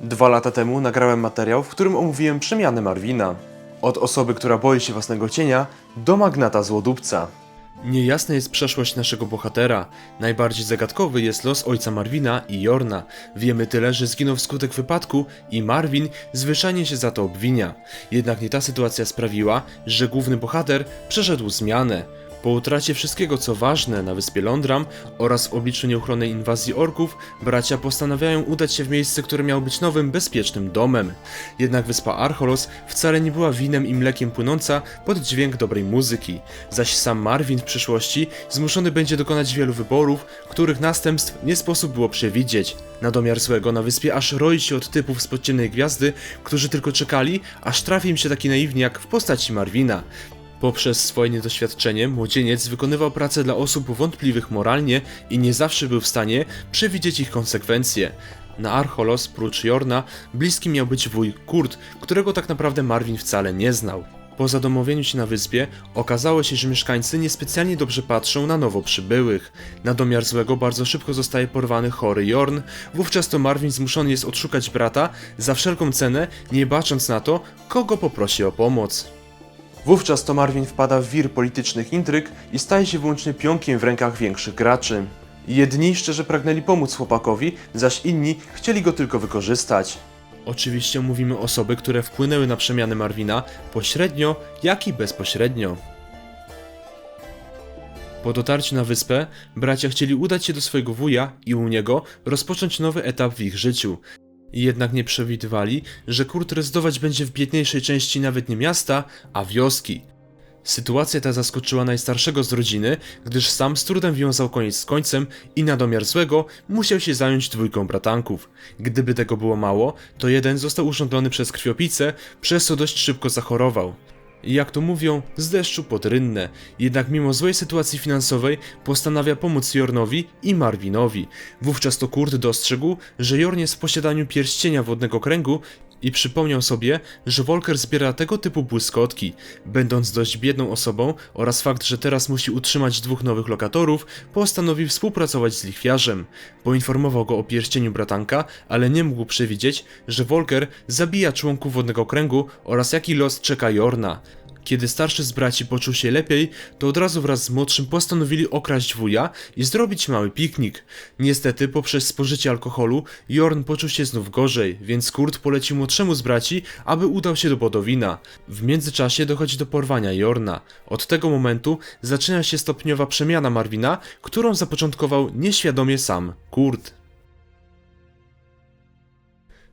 Dwa lata temu nagrałem materiał, w którym omówiłem przemianę Marwina. Od osoby, która boi się własnego cienia, do magnata złodupca. Niejasna jest przeszłość naszego bohatera. Najbardziej zagadkowy jest los ojca Marwina i Jorna. Wiemy tyle, że zginął wskutek wypadku i Marwin zwyczajnie się za to obwinia. Jednak nie ta sytuacja sprawiła, że główny bohater przeszedł zmianę. Po utracie wszystkiego co ważne na wyspie Londram oraz w obliczu nieuchronnej inwazji orków, bracia postanawiają udać się w miejsce, które miało być nowym, bezpiecznym domem. Jednak wyspa Archolos wcale nie była winem i mlekiem płynąca pod dźwięk dobrej muzyki, zaś sam Marvin w przyszłości zmuszony będzie dokonać wielu wyborów, których następstw nie sposób było przewidzieć. Na domiar złego na wyspie aż roi się od typów z podciemnej gwiazdy, którzy tylko czekali, aż trafi im się taki naiwniak w postaci Marwina. Poprzez swoje niedoświadczenie młodzieniec wykonywał pracę dla osób wątpliwych moralnie i nie zawsze był w stanie przewidzieć ich konsekwencje. Na Archolos, prócz Jorna, bliski miał być wuj Kurt, którego tak naprawdę Marvin wcale nie znał. Po zadomowieniu się na wyspie okazało się, że mieszkańcy niespecjalnie dobrze patrzą na nowo przybyłych. Na domiar złego bardzo szybko zostaje porwany chory Jorn, wówczas to Marvin zmuszony jest odszukać brata za wszelką cenę, nie bacząc na to, kogo poprosi o pomoc. Wówczas to Marvin wpada w wir politycznych intryg i staje się wyłącznie pionkiem w rękach większych graczy. Jedni szczerze pragnęli pomóc chłopakowi, zaś inni chcieli go tylko wykorzystać. Oczywiście mówimy osoby, które wpłynęły na przemiany Marvina pośrednio, jak i bezpośrednio. Po dotarciu na wyspę, bracia chcieli udać się do swojego wuja i u niego rozpocząć nowy etap w ich życiu. Jednak nie przewidywali, że Kurt rezydować będzie w biedniejszej części nawet nie miasta, a wioski. Sytuacja ta zaskoczyła najstarszego z rodziny, gdyż sam z trudem wiązał koniec z końcem i na domiar złego musiał się zająć dwójką bratanków. Gdyby tego było mało, to jeden został urządzony przez krwiopijcę, przez co dość szybko zachorował. Jak to mówią, z deszczu pod rynnę. Jednak mimo złej sytuacji finansowej postanawia pomóc Jornowi i Marvinowi. Wówczas to Kurt dostrzegł, że Jorn jest w posiadaniu pierścienia wodnego kręgu i przypomniał sobie, że Volker zbiera tego typu błyskotki. Będąc dość biedną osobą oraz fakt, że teraz musi utrzymać dwóch nowych lokatorów, postanowił współpracować z lichwiarzem. Poinformował go o pierścieniu bratanka, ale nie mógł przewidzieć, że Volker zabija członków wodnego kręgu oraz jaki los czeka Jorna. Kiedy starszy z braci poczuł się lepiej, to od razu wraz z młodszym postanowili okraść wuja i zrobić mały piknik. Niestety, poprzez spożycie alkoholu, Jorn poczuł się znów gorzej, więc Kurt polecił młodszemu z braci, aby udał się do Bodowina. W międzyczasie dochodzi do porwania Jorna. Od tego momentu zaczyna się stopniowa przemiana Marwina, którą zapoczątkował nieświadomie sam Kurt.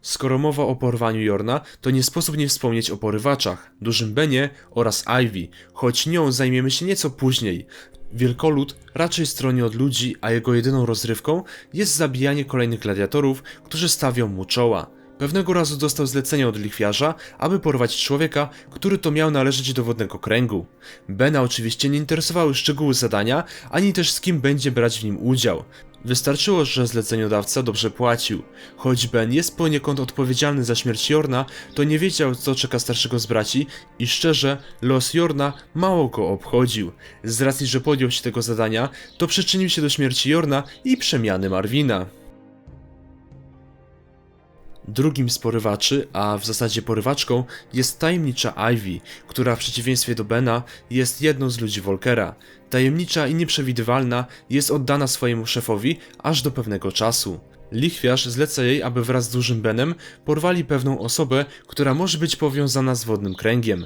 Skoro mowa o porwaniu Jorna, to nie sposób nie wspomnieć o porywaczach, dużym Benie oraz Ivy, choć nią zajmiemy się nieco później. Wielkolud raczej stroni od ludzi, a jego jedyną rozrywką jest zabijanie kolejnych gladiatorów, którzy stawią mu czoła. Pewnego razu dostał zlecenie od lichwiarza, aby porwać człowieka, który to miał należeć do wodnego kręgu. Bena oczywiście nie interesowały szczegóły zadania, ani też z kim będzie brać w nim udział. Wystarczyło, że zleceniodawca dobrze płacił. Choć Ben jest poniekąd odpowiedzialny za śmierć Jorna, to nie wiedział, co czeka starszego z braci i szczerze, los Jorna mało go obchodził. Z racji, że podjął się tego zadania, to przyczynił się do śmierci Jorna i przemiany Marwina. Drugim z porywaczy, a w zasadzie porywaczką, jest tajemnicza Ivy, która w przeciwieństwie do Bena jest jedną z ludzi Volkera. Tajemnicza i nieprzewidywalna jest oddana swojemu szefowi aż do pewnego czasu. Lichwiarz zleca jej, aby wraz z dużym Benem porwali pewną osobę, która może być powiązana z wodnym kręgiem.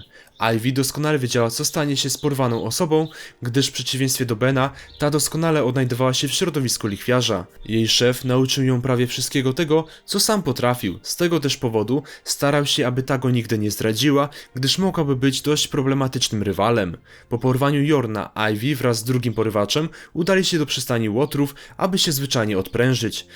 Ivy doskonale wiedziała, co stanie się z porwaną osobą, gdyż w przeciwieństwie do Bena, ta doskonale odnajdowała się w środowisku lichwiarza. Jej szef nauczył ją prawie wszystkiego tego, co sam potrafił. Z tego też powodu starał się, aby ta go nigdy nie zdradziła, gdyż mogłaby być dość problematycznym rywalem. Po porwaniu Jorna, Ivy wraz z drugim porywaczem udali się do przystani Łotrów, aby się zwyczajnie odprężyć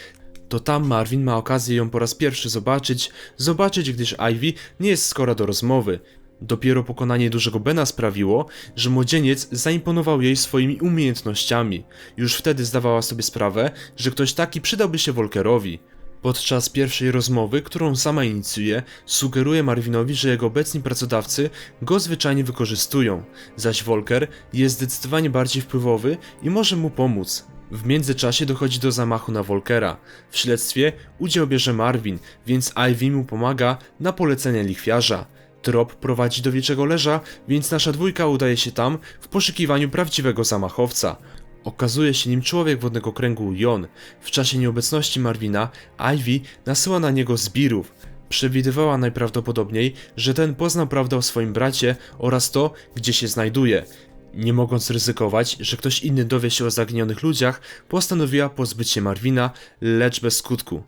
to tam Marvin ma okazję ją po raz pierwszy zobaczyć, zobaczyć, gdyż Ivy nie jest skora do rozmowy. Dopiero pokonanie dużego Bena sprawiło, że młodzieniec zaimponował jej swoimi umiejętnościami. Już wtedy zdawała sobie sprawę, że ktoś taki przydałby się Volkerowi. Podczas pierwszej rozmowy, którą sama inicjuje, sugeruje Marvinowi, że jego obecni pracodawcy go zwyczajnie wykorzystują, zaś Volker jest zdecydowanie bardziej wpływowy i może mu pomóc. W międzyczasie dochodzi do zamachu na Volkera. W śledztwie udział bierze Marvin, więc Ivy mu pomaga na polecenie lichwiarza. Trop prowadzi do wilczego leża, więc nasza dwójka udaje się tam w poszukiwaniu prawdziwego zamachowca. Okazuje się nim człowiek wodnego kręgu Jon. W czasie nieobecności Marvina, Ivy nasyła na niego zbirów. Przewidywała najprawdopodobniej, że ten pozna prawdę o swoim bracie oraz to, gdzie się znajduje. Nie mogąc ryzykować, że ktoś inny dowie się o zaginionych ludziach, postanowiła pozbyć się Marvina, lecz bez skutku.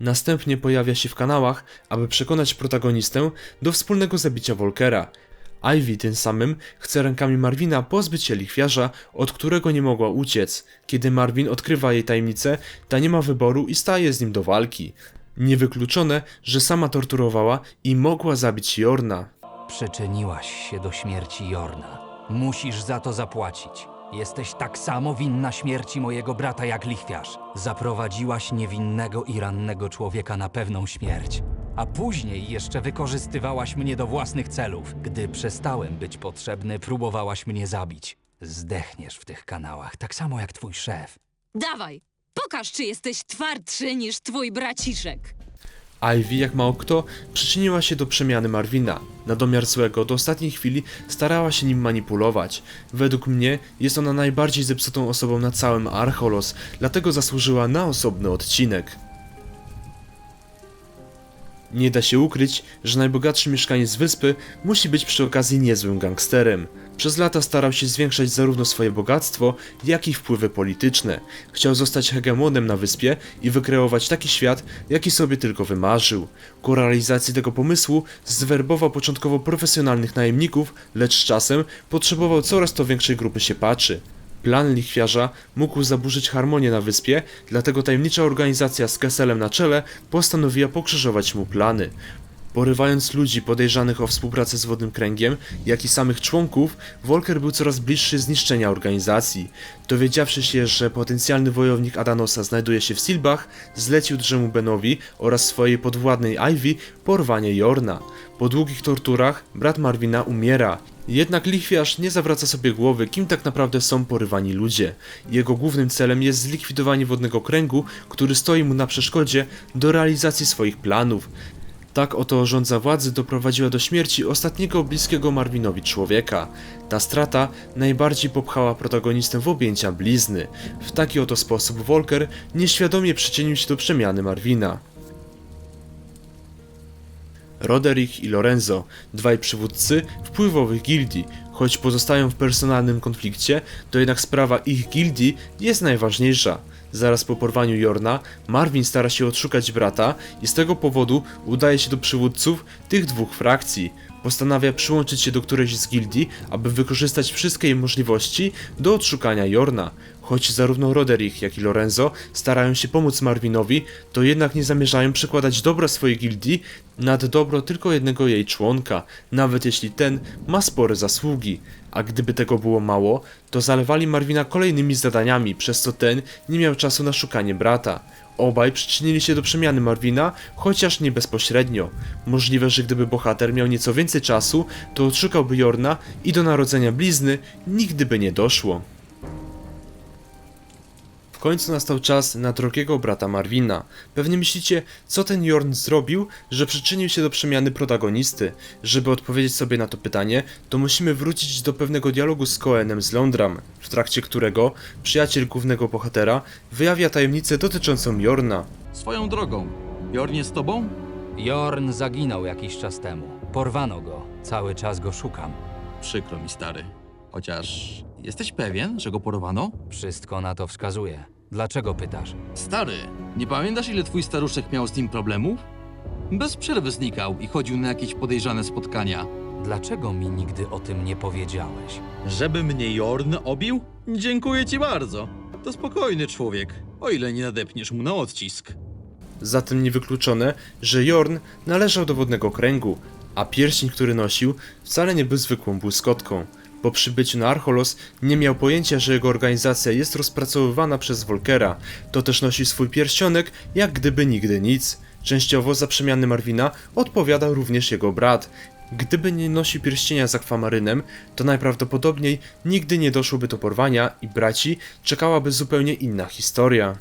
Następnie pojawia się w kanałach, aby przekonać protagonistę do wspólnego zabicia Volkera. Ivy tym samym chce rękami Marvina pozbyć się lichwiarza, od którego nie mogła uciec. Kiedy Marvin odkrywa jej tajemnicę, ta nie ma wyboru i staje z nim do walki. Niewykluczone, że sama torturowała i mogła zabić Jorna. Przyczyniłaś się do śmierci Jorna. Musisz za to zapłacić. Jesteś tak samo winna śmierci mojego brata jak lichwiarz. Zaprowadziłaś niewinnego i rannego człowieka na pewną śmierć. A później jeszcze wykorzystywałaś mnie do własnych celów. Gdy przestałem być potrzebny, próbowałaś mnie zabić. Zdechniesz w tych kanałach, tak samo jak twój szef. Dawaj, pokaż, czy jesteś twardszy niż twój braciszek. Ivy, jak mało kto, przyczyniła się do przemiany Marvina. Na domiar złego do ostatniej chwili starała się nim manipulować. Według mnie jest ona najbardziej zepsutą osobą na całym Archolos, dlatego zasłużyła na osobny odcinek. Nie da się ukryć, że najbogatszy mieszkaniec wyspy musi być przy okazji niezłym gangsterem. Przez lata starał się zwiększać zarówno swoje bogactwo, jak i wpływy polityczne. Chciał zostać hegemonem na wyspie i wykreować taki świat, jaki sobie tylko wymarzył. Ku realizacji tego pomysłu zwerbował początkowo profesjonalnych najemników, lecz z czasem potrzebował coraz to większej grupy siepaczy. Plan lichwiarza mógł zaburzyć harmonię na wyspie, dlatego tajemnicza organizacja z Kesselem na czele postanowiła pokrzyżować mu plany. Porywając ludzi podejrzanych o współpracę z Wodnym Kręgiem, jak i samych członków, Volker był coraz bliższy zniszczenia organizacji. Dowiedziawszy się, że potencjalny wojownik Adanosa znajduje się w Silbach, zlecił Drzemu Benowi oraz swojej podwładnej Ivy porwanie Jorna. Po długich torturach brat Marvina umiera. Jednak lichwiarz nie zawraca sobie głowy, kim tak naprawdę są porywani ludzie. Jego głównym celem jest zlikwidowanie wodnego kręgu, który stoi mu na przeszkodzie do realizacji swoich planów. Tak oto rządza władzy doprowadziła do śmierci ostatniego bliskiego Marvinowi człowieka. Ta strata najbardziej popchała protagonistę w objęcia blizny. W taki oto sposób Volker nieświadomie przyczynił się do przemiany Marvina. Roderick i Lorenzo, dwaj przywódcy wpływowych gildii. Choć pozostają w personalnym konflikcie, to jednak sprawa ich gildii jest najważniejsza. Zaraz po porwaniu Jorna, Marvin stara się odszukać brata i z tego powodu udaje się do przywódców tych dwóch frakcji. Postanawia przyłączyć się do którejś z gildii, aby wykorzystać wszystkie jej możliwości do odszukania Jorna. Choć zarówno Roderick, jak i Lorenzo starają się pomóc Marvinowi, to jednak nie zamierzają przekładać dobra swojej gildii nad dobro tylko jednego jej członka, nawet jeśli ten ma spore zasługi. A gdyby tego było mało, to zalewali Marvina kolejnymi zadaniami, przez co ten nie miał czasu na szukanie brata. Obaj przyczynili się do przemiany Marvina, chociaż nie bezpośrednio. Możliwe, że gdyby bohater miał nieco więcej czasu, to odszukałby Jorna i do narodzenia blizny nigdy by nie doszło. W końcu nastał czas na drogiego brata Marvina. Pewnie myślicie, co ten Jorn zrobił, że przyczynił się do przemiany protagonisty. Żeby odpowiedzieć sobie na to pytanie, to musimy wrócić do pewnego dialogu z Coenem z Londram, w trakcie którego przyjaciel głównego bohatera wyjawia tajemnicę dotyczącą Jorna. Swoją drogą, Jorn jest z tobą? Jorn zaginął jakiś czas temu. Porwano go. Cały czas go szukam. Przykro mi, stary. Chociaż jesteś pewien, że go porwano? Wszystko na to wskazuje. Dlaczego pytasz? Stary, nie pamiętasz ile twój staruszek miał z nim problemów? Bez przerwy znikał i chodził na jakieś podejrzane spotkania. Dlaczego mi nigdy o tym nie powiedziałeś? Żeby mnie Jorn obił? Dziękuję ci bardzo. To spokojny człowiek, o ile nie nadepniesz mu na odcisk. Zatem niewykluczone, że Jorn należał do wodnego kręgu, a pierścień, który nosił, wcale nie był zwykłą błyskotką. Po przybyciu na Archolos nie miał pojęcia, że jego organizacja jest rozpracowywana przez Volkera. To też nosi swój pierścionek, jak gdyby nigdy nic. Częściowo za przemiany Marvina odpowiadał również jego brat. Gdyby nie nosił pierścienia z akwamarynem, to najprawdopodobniej nigdy nie doszłoby do porwania i braci czekałaby zupełnie inna historia.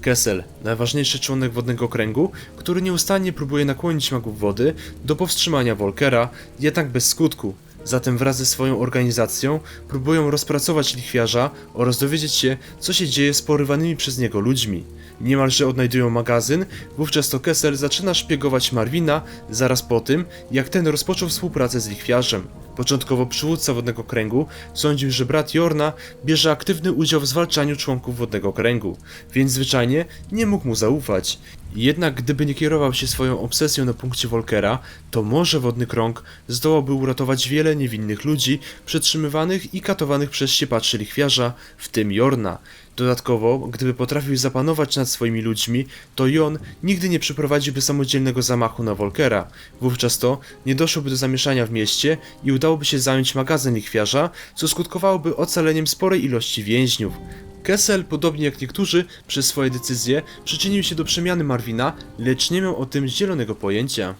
Kessel, najważniejszy członek wodnego kręgu, który nieustannie próbuje nakłonić magów wody do powstrzymania Volkera, jednak bez skutku. Zatem wraz ze swoją organizacją próbują rozpracować lichwiarza oraz dowiedzieć się, co się dzieje z porywanymi przez niego ludźmi. Niemalże odnajdują magazyn, wówczas to Kessel zaczyna szpiegować Marvina zaraz po tym, jak ten rozpoczął współpracę z lichwiarzem. Początkowo przywódca Wodnego Kręgu sądził, że brat Jorna bierze aktywny udział w zwalczaniu członków Wodnego Kręgu, więc zwyczajnie nie mógł mu zaufać. Jednak gdyby nie kierował się swoją obsesją na punkcie Volkera, to może Wodny Krąg zdołałby uratować wiele niewinnych ludzi przetrzymywanych i katowanych przez siepaczy lichwiarza, w tym Jorna. Dodatkowo, gdyby potrafił zapanować nad swoimi ludźmi, to Jon nigdy nie przeprowadziłby samodzielnego zamachu na Volkera. Wówczas to nie doszłoby do zamieszania w mieście i udałoby się zająć magazyn lichwiarza, co skutkowałoby ocaleniem sporej ilości więźniów. Kessel, podobnie jak niektórzy, przez swoje decyzje przyczynił się do przemiany Marvina, lecz nie miał o tym zielonego pojęcia.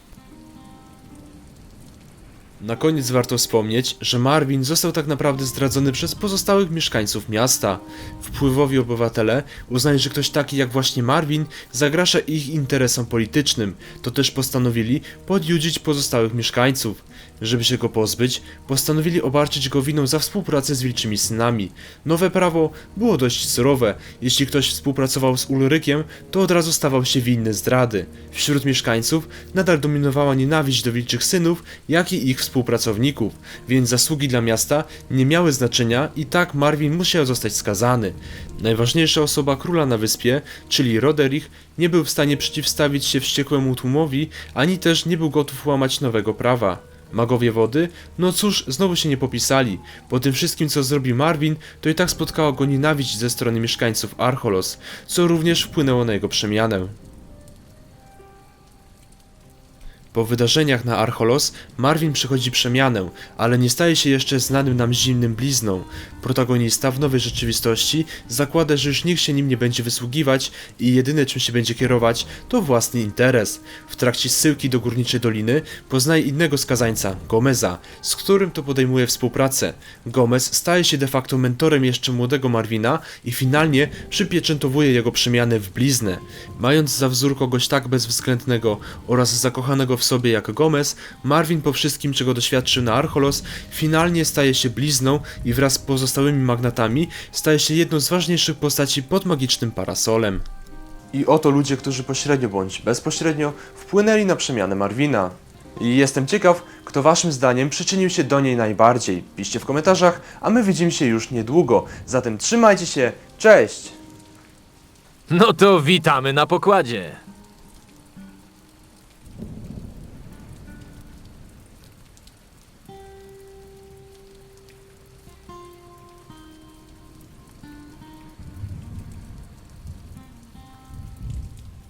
Na koniec warto wspomnieć, że Marvin został tak naprawdę zdradzony przez pozostałych mieszkańców miasta. Wpływowi obywatele uznali, że ktoś taki jak właśnie Marvin zagraża ich interesom politycznym, to też postanowili podjudzić pozostałych mieszkańców. Żeby się go pozbyć, postanowili obarczyć go winą za współpracę z wilczymi synami. Nowe prawo było dość surowe. Jeśli ktoś współpracował z Ulrykiem, to od razu stawał się winny zdrady. Wśród mieszkańców nadal dominowała nienawiść do wilczych synów, jak i ich współpracowników, więc zasługi dla miasta nie miały znaczenia i tak Marvin musiał zostać skazany. Najważniejsza osoba króla na wyspie, czyli Roderich, nie był w stanie przeciwstawić się wściekłemu tłumowi, ani też nie był gotów łamać nowego prawa. Magowie wody? No cóż, znowu się nie popisali. Po tym wszystkim, co zrobił Marvin, to i tak spotkała go nienawiść ze strony mieszkańców Archolos, co również wpłynęło na jego przemianę. Po wydarzeniach na Archolos, Marvin przechodzi przemianę, ale nie staje się jeszcze znanym nam zimnym blizną. Protagonista w nowej rzeczywistości zakłada, że już nikt się nim nie będzie wysługiwać i jedyne czym się będzie kierować to własny interes. W trakcie zsyłki do Górniczej Doliny poznaje innego skazańca, Gomeza, z którym to podejmuje współpracę. Gomez staje się de facto mentorem jeszcze młodego Marvina i finalnie przypieczętowuje jego przemianę w bliznę. Mając za wzór kogoś tak bezwzględnego oraz zakochanego w sobie jak Gomez, Marvin po wszystkim czego doświadczył na Archolos, finalnie staje się blizną i wraz z pozostałymi magnatami staje się jedną z ważniejszych postaci pod magicznym parasolem. I oto ludzie, którzy pośrednio bądź bezpośrednio wpłynęli na przemianę Marvina. I jestem ciekaw, kto waszym zdaniem przyczynił się do niej najbardziej. Piszcie w komentarzach, a my widzimy się już niedługo. Zatem trzymajcie się, cześć! No to witamy na pokładzie.